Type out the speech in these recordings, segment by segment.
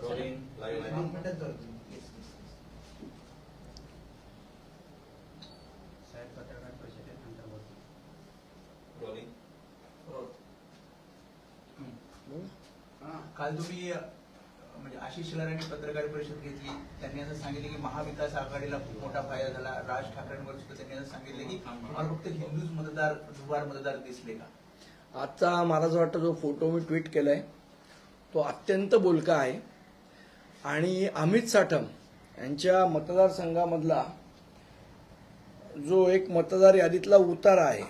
Rolling live साहेब पत्रकार परिषदेत नंतर बोलतो रोलिंग काल तुम्ही म्हणजे आशिष शेलार पत्रकार परिषद घेतली. त्यांनी असं सांगितले की महाविकास आघाडीला खूप मोठा फायदा झाला. राज ठाकरेंवर सुद्धा त्यांनी असं सांगितलं की तुम्हाला फक्त हिंदूच मतदार दुबार मतदार दिसले का? आजचा मला असं वाटतं जो फोटो मी ट्विट केलाय तो अत्यंत बोलका आहे. आणि अमित साठम यांच्या मतदारसंघामधला जो एक मतदार यादीतला उतारा आहे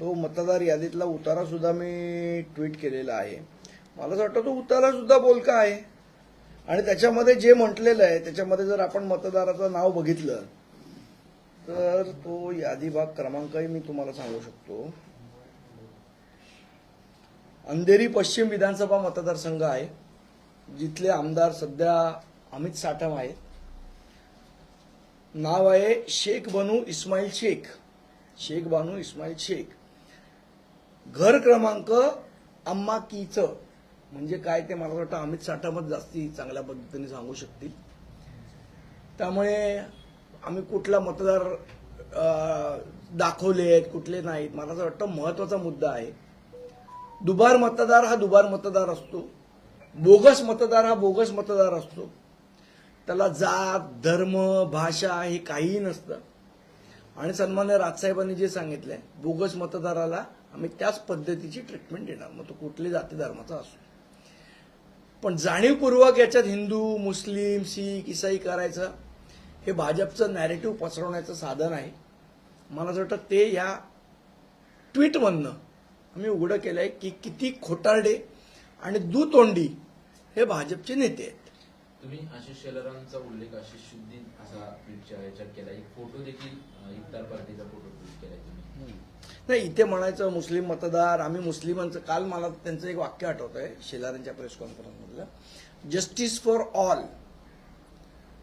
तो मतदार यादीतला उतारासुद्धा मी ट्विट केलेला आहे. मला असं वाटतं तो उतारासुद्धा बोलका आहे. आणि त्याच्यामध्ये जे म्हटलेलं आहे त्याच्यामध्ये जर आपण मतदाराचं नाव बघितलं तर तो यादी भाग क्रमांकही मी तुम्हाला सांगू शकतो. अंधेरी पश्चिम विधानसभा मतदारसंघ आहे. जिथले आमदार सध्या अमित साठम आहेत. नाव आहे शेख बनू इस्माईल शेख. शेख बानू इस्माईल शेख. घर क्रमांक अम्मा कीच. म्हणजे काय ते मला वाटतं अमित साठमच जास्ती चांगल्या पद्धतीने सांगू शकतील. त्यामुळे आम्ही कुठला मतदार दाखवले आहेत कुठले नाहीत. मला असं वाटतं महत्त्वाचा मुद्दा आहे. दुबार मतदार हा दुबार मतदार असतो. बोगस मतदार हा बोगस मतदार असतो. त्याला जात धर्म भाषा हे काहीही नसतं. आणि सन्मान्य राजसाहेबांनी जे सांगितलंय बोगस मतदाराला आम्ही त्याच पद्धतीची ट्रीटमेंट देणार. मग तो कुठल्या जाती धर्माचा असो. पण जाणीवपूर्वक याच्यात हिंदू मुस्लिम शीख इसाई करायचं हे भाजपचं नॅरेटिव्ह पसरवण्याचं साधन आहे. मला असं वाटतं ते या ट्विटमधनं आम्ही उघडं केलं आहे की किती खोटारडे आणि दुतोंडी हे भाजपचे नेते आहेत. तुम्ही आशिष शेलारांचा उल्लेख आशिष शुद्दीन असा ट्विटच्या याच्यात केला एक फोटो देखील इफ्तार पार्टीचा फोटो ट्विट केलाय तुम्ही. नाही इथे म्हणायचं मुस्लिम मतदार आम्ही मुस्लिमांचं काल मला त्यांचं एक वाक्य आठवत आहे शेलारांच्या प्रेस कॉन्फरन्समधलं जस्टिस फॉर ऑल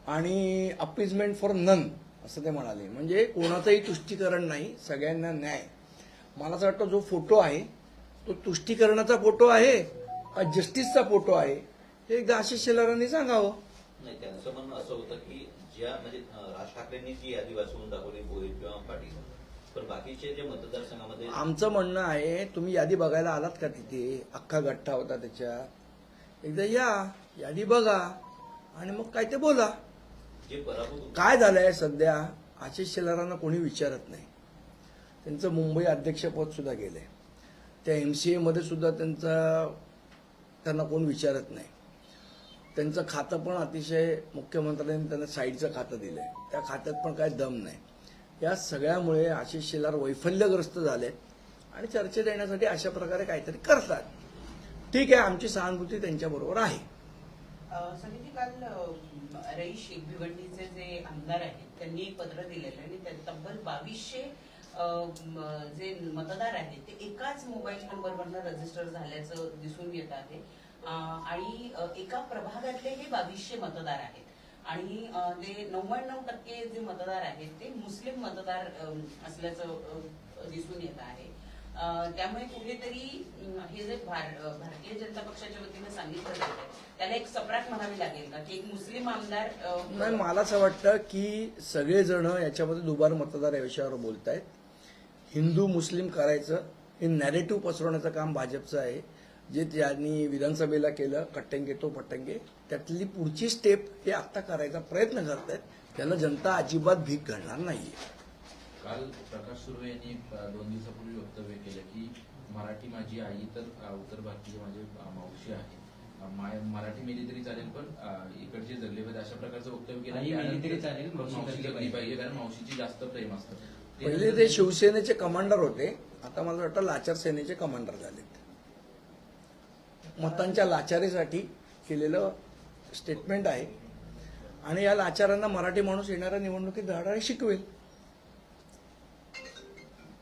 आणि अपिजमेंट फॉर नन असं ते म्हणाले. म्हणजे कोणाचंही तुष्टीकरण नाही सगळ्यांना न्याय. मला असं वाटतं जो फोटो आहे तो तुष्टीकरणाचा फोटो आहे का जस्टिसचा फोटो आहे हे एकदा आशिष शेलारांनी सांगावं. नाही त्यांचं म्हणणं असं होतं की ज्या म्हणजे राज ठाकरेंनी जी यादी वाचवून दाखवली भोईर किंवा पाटील पण बाकीचे जे मतदारसंघामध्ये आमचं म्हणणं आहे तुम्ही यादी बघायला आलात का तिथे? अख्खा गठ्ठा होता त्याच्यात एकदा या यादी बघा आणि मग काय ते बोला. जे पराभूत होते, काय झालंय सध्या आशिष शेलारांना कोणी विचारत नाही. त्यांचं मुंबई अध्यक्षपद सुद्धा गेलंय. त्या एम सी एमध्ये सुद्धा त्यांचा त्यांना कोण विचारत नाही. त्यांचं खातं पण अतिशय मुख्यमंत्र्यांनी त्यांना साईडचं खातं दिलंय. त्या खात्यात पण काय दम नाही. या सगळ्यामुळे आशिष शेलार वैफल्यग्रस्त झाले आणि चर्चेत येण्यासाठी अशा प्रकारे काहीतरी करतात. ठीक आहे आमची सहानुभूती त्यांच्याबरोबर आहे. समिती काल रईश भिवंडीचे जे आमदार आहेत त्यांनी एक पत्र दिलेलं आहे आणि तब्बल बावीसशे जे मतदार आहेत ते एकाच मोबाईल नंबरवरनं रजिस्टर झाल्याचं दिसून येत आहे. आणि एका प्रभागातले हे बावीसशे मतदार आहेत. आणि ते नव्याण्णव टक्के जे मतदार आहेत ते मुस्लिम मतदार असल्याचं दिसून येत आहे. त्यामुळे कुठेतरी हे जे भार- भारतीय जनता पक्षाच्या वतीने सांगितलं जात आहे त्याला एक सप्राट म्हणावी लागेल का की एक मुस्लिम आमदार नाही मला असं वाटतं की सगळेजण याच्यामध्ये दुबार मतदार या विषयावर बोलत आहेत हिंदू मुस्लिम करायचं हे नॅरेटिव्ह पसरवण्याचं काम भाजपचं आहे. जे त्यांनी विधानसभेला केलं कट्टंगे तो पट्टंगे त्यातली पुढची स्टेप हे आत्ता करायचा प्रयत्न करतायत. त्याला जनता अजिबात भीक घालणार नाहीये. काल प्रकाश सुर्वे यांनी दोन दिवसापूर्वी वक्तव्य केलं की मराठी माझी आई तर उत्तर भारतीय माझी मावशी आहे मराठी मेली तरी चालेल पण इकडचे जगले पाहिजे अशा प्रकारचं वक्तव्य केलं तरी चालेल, मावशी जगली पाहिजे. कारण मावशीची जास्त प्रेम असतं. पहिले ते शिवसेनेचे कमांडर होते. आता मला वाटतं लाचार सेनेचे कमांडर झालेत. मतांच्या लाचारीसाठी केलेलं स्टेटमेंट आहे. आणि या लाचारांना मराठी माणूस येणाऱ्या निवडणुकीत धडाडे शिकवेल.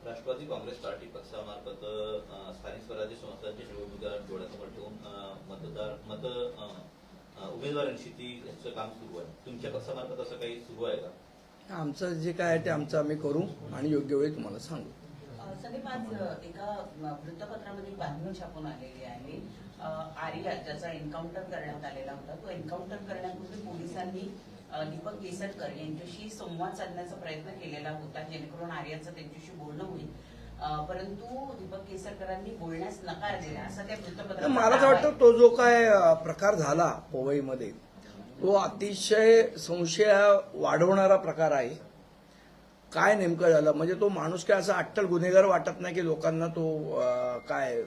राष्ट्रवादी काँग्रेस पार्टी पक्षामार्फत स्थानिक स्वराज्य संस्थांच्या निवडणुका डोळ्यासमोर ठेवून मतदार मत उमेदवारांशी ती काम सुरू आहे. तुमच्या पक्षामार्फत असं काही सुरू आहे का? आमचं जे काय आहे ते आमचं आम्ही करू आणि योग्य वेळी तुम्हाला सांगू. संदीप आज एका वृत्तपत्रामध्ये बातमी छापून आलेली आहे आर्या ज्याचा एन्काउंटर करण्यात आलेला होता तो एन्काउंटर करण्यापूर्वी पोलिसांनी दीपक केसरकर यांच्याशी संवाद साधण्याचा प्रयत्न केलेला होता जेणेकरून आर्याचं त्यांच्याशी बोलणं होईल. परंतु दीपक केसरकरांनी बोलण्यास नकार दिला असा त्या वृत्तपत्रात मला तर वाटतं तो जो काय प्रकार झाला पवईमध्ये तो अतिशय संशय वाढवणारा प्रकार आहे. काय नेमकं झालं? म्हणजे तो माणूस काय असा अट्टल गुन्हेगार वाटत नाही की लोकांना तो काय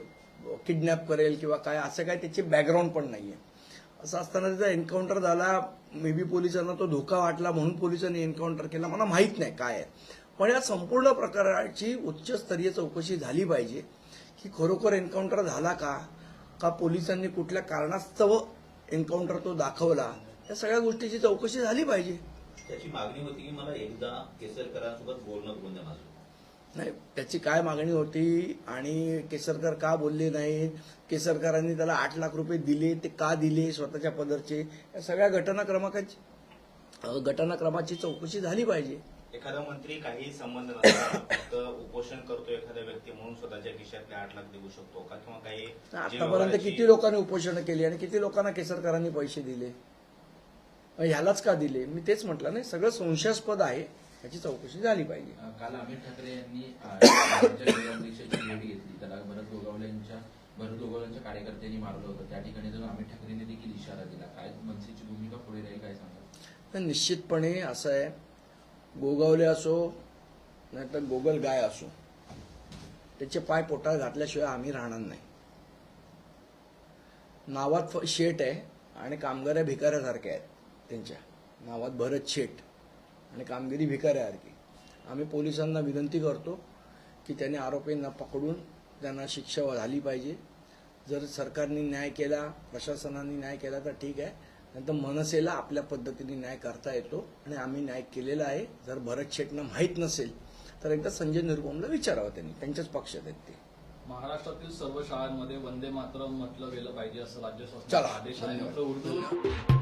किडनॅप करेल किंवा काय? असं काय त्याची बॅकग्राऊंड पण नाही आहे असं असताना त्याचा एन्काउंटर झाला. मे बी पोलिसांना तो धोका वाटला म्हणून पोलिसांनी एन्काउंटर केला. मला माहीत नाही काय आहे. पण या संपूर्ण प्रकाराची उच्चस्तरीय चौकशी झाली पाहिजे की खरोखर एन्काउंटर झाला का? का पोलिसांनी कुठल्या कारणास्तव एन्काउंटर तो दाखवला? या सगळ्या गोष्टीची चौकशी झाली पाहिजे. त्याची मागणी होती की मला एकदा केसरकरांसोबत बोलणं करून द्या माझं. नाही त्याची काय मागणी होती आणि केसरकर का बोलले नाहीत? केसरकरांनी त्याला आठ लाख रुपये दिले ते का दिले स्वतःच्या पदरचे? या सगळ्या घटनाक्रमाकाची घटनाक्रमाची चौकशी झाली पाहिजे. एखादा मंत्री काही संबंध नसताना फक्त उपोषण करतो एखादा व्यक्ती म्हणून स्वतःच्या खिशातले आठ लाख देऊ शकतो का? किंवा काही आतापर्यंत किती लोकांनी उपोषण केली आणि किती लोकांना केसरकरांनी पैसे दिले? ह्यालाच का दिले? मी तेच म्हटलं नाही सगळं संशयास्पद आहे. याची चौकशी झाली पाहिजे. काल अमित ठाकरे यांनी भेट घेतली. त्याला भरत गोगावले यांच्या भरत गोगावलेंच्या कार्यकर्त्यांनी मारलं होतं. त्या ठिकाणी जर अमित ठाकरेंनी देखील इशारा दिला. काय मनसेची भूमिका पुढे राहील काय सांगा? निश्चितपणे असं आहे. गोगावले असो नाहीतर गोगल गाय असो त्याचे पाय पोटात घातल्याशिवाय आम्ही राहणार नाही. नावात शेट आहे आणि कामगाऱ्या भिकाऱ्यासारख्या आहेत. त्यांच्या. नावात भरत शेट आणि कामगिरी भिकाऱ्यासारखी आम्ही पोलिसांना विनंती करतो की त्यांनी आरोपींना पकडून त्यांना शिक्षा झाली पाहिजे. जर सरकारने न्याय केला प्रशासनाने न्याय केला तर ठीक आहे. नंतर मनसेला आपल्या पद्धतीने न्याय करता येतो आणि आम्ही न्याय केलेला आहे. जर भरत शेटनं माहीत नसेल तर एकदा संजय निरुपमला विचारावं त्यांनी. त्यांच्याच पक्षात आहेत ते. महाराष्ट्रातील सर्व शाळांमध्ये वंदे मातरम म्हटलं गेलं पाहिजे असं राज्य चला. शासनाचा आदेश आहे. मात्र उर्दू.